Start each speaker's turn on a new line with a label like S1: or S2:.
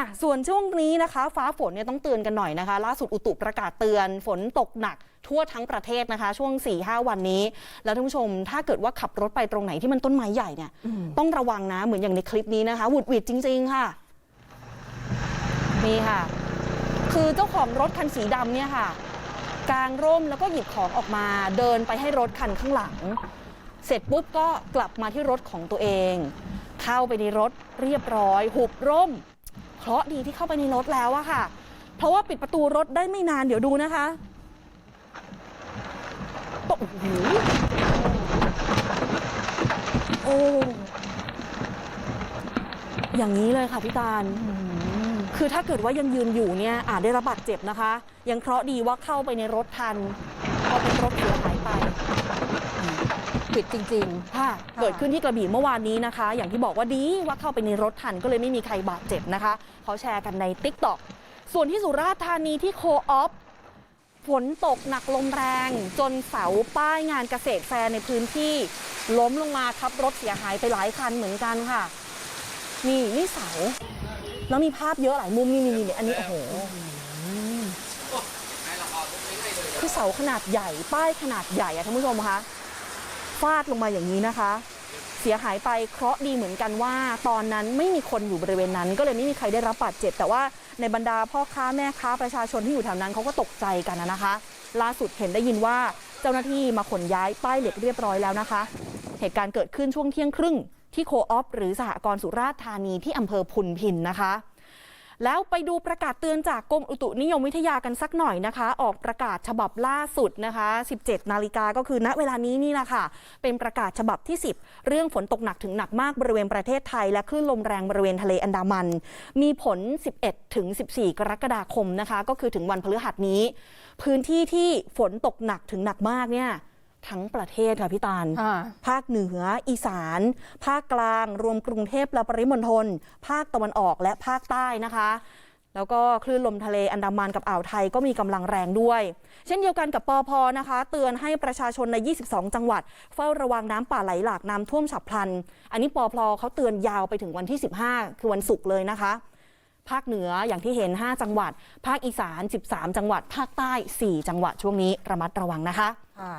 S1: อะส่วนช่วงนี้นะคะ ฟ้าฝนเนี่ยต้องเตือนกันหน่อยนะคะ ล่าสุดอุตุประกาศเตือนฝนตกหนักทั่วทั้งประเทศนะคะ ช่วง4-5วันนี้ แล้วท่านผู้ชม ถ้าเกิดว่าขับรถไปตรงไหนที่มันต้นไม้ใหญ่เนี่ยต้องระวังนะเหมือนอย่างในคลิปนี้นะคะหวุดหวิดจริง ๆ ค่ะนี่ค่ะ คือเจ้าของรถคันสีดำเนี่ยค่ะกางร่มแล้วก็หยิบของออกมาเดินไปให้รถคันข้างหลัง เสร็จปุ๊บก็กลับมาที่รถของตัวเอง เข้าไปในรถเรียบร้อย หุบร่ม เพราะดีที่เข้าไปในรถแล้วอะค่ะ เพราะว่าปิดประตูรถได้ไม่นานเดี๋ยวดูนะคะโอ้โหโอ้อย่างนี้เลยค่ะพี่ตาลคือถ้าเกิดว่ายังยืนอยู่เนี่ยอาจได้รับบาดเจ็บนะคะ ยังเคราะห์ดีว่าเข้าไปในรถทันพอเป็นรถเสียหายไป
S2: ปิดจริง
S1: ค่ะเกิดขึ้นที่กระบี่เมื่อวานนี้นะคะ อย่างที่บอกว่าดีว่าเข้าไปในรถทันก็เลยไม่มีใครบาดเจ็บนะคะ เขาแชร์กันใน t ิ k t o k ส่วนที่สุราษฎร์ธานีที่โคออฟฝนตกหนักลมแรง จนเสาป้ายงานเกษตรแฟร์ในพื้นที่ ล้มลงมาทับรถเสียหายไปหลายคันเหมือนกันค่ะ นี่นี่เสา แล้วมีภาพเยอะหลายมุมนี่นี่นี่อันนี้โอ้โหคือเสาขนาดใหญ่ป้ายขนาดใหญ่อะท่านผู้ชมคะ ฟาดลงมาอย่างนี้นะคะ เสียหายไปเคราะห์ดีเหมือนกันว่า ตอนนั้นไม่มีคนอยู่บริเวณนั้น ก็เลยไม่มีใครได้รับบาดเจ็บ แต่ว่าในบรรดาพ่อค้าแม่ค้าประชาชนที่อยู่แถวนั้นเขาก็ตกใจกันนะนะคะ ล่าสุดเห็นได้ยินว่าเจ้าหน้าที่มาขนย้ายป้ายเหล็กเรียบร้อยแล้วนะคะ เหตุการณ์เกิดขึ้นช่วงเที่ยงครึ่งที่โคออฟหรือสหกรณ์สุราษฎร์ธานีที่อำเภอพุนพินนะคะ แล้วไปดูประกาศเตือนจากกรมอุตุนิยมวิทยากันสักหน่อยนะคะ ออกประกาศฉบับล่าสุดนะคะ 17 นาฬิกาก็คือณเวลานี้นี่แหละค่ะ เป็นประกาศฉบับที่ 10 เรื่องฝนตกหนักถึงหนักมากบริเวณประเทศไทย และคลื่นลมแรงบริเวณทะเลอันดามัน มีผล 11 ถึง 14 กรกฎาคมนะคะ ก็คือถึงวันพฤหัสนี้ พื้นที่ที่ฝนตกหนักถึงหนักมากเนี่ย ทั้งประเทศค่ะพี่ตาล
S2: ๆค่ะ
S1: ภาคเหนือ อีสาน ภาคกลาง รวมกรุงเทพและปริมณฑล ภาคตะวันออกและภาคใต้นะคะ แล้วก็คลื่นลมทะเลอันดามันกับอ่าวไทยก็มีกำลังแรงด้วย เช่นเดียวกันกับปอพนะคะ เตือนให้ประชาชนใน 22 จังหวัด เฝ้าระวังน้ำป่าไหลหลากน้ำท่วมฉับพลัน อันนี้ปอพเขาเตือนยาวไปถึงวันที่ 15 คือวันศุกร์เลยนะคะภาคเหนืออย่างที่เห็น 5 จังหวัด ภาคอีสาน 13 จังหวัด ภาคใต้ 4 จังหวัดช่วงนี้ระมัดระวังนะคะ
S2: ค่ะ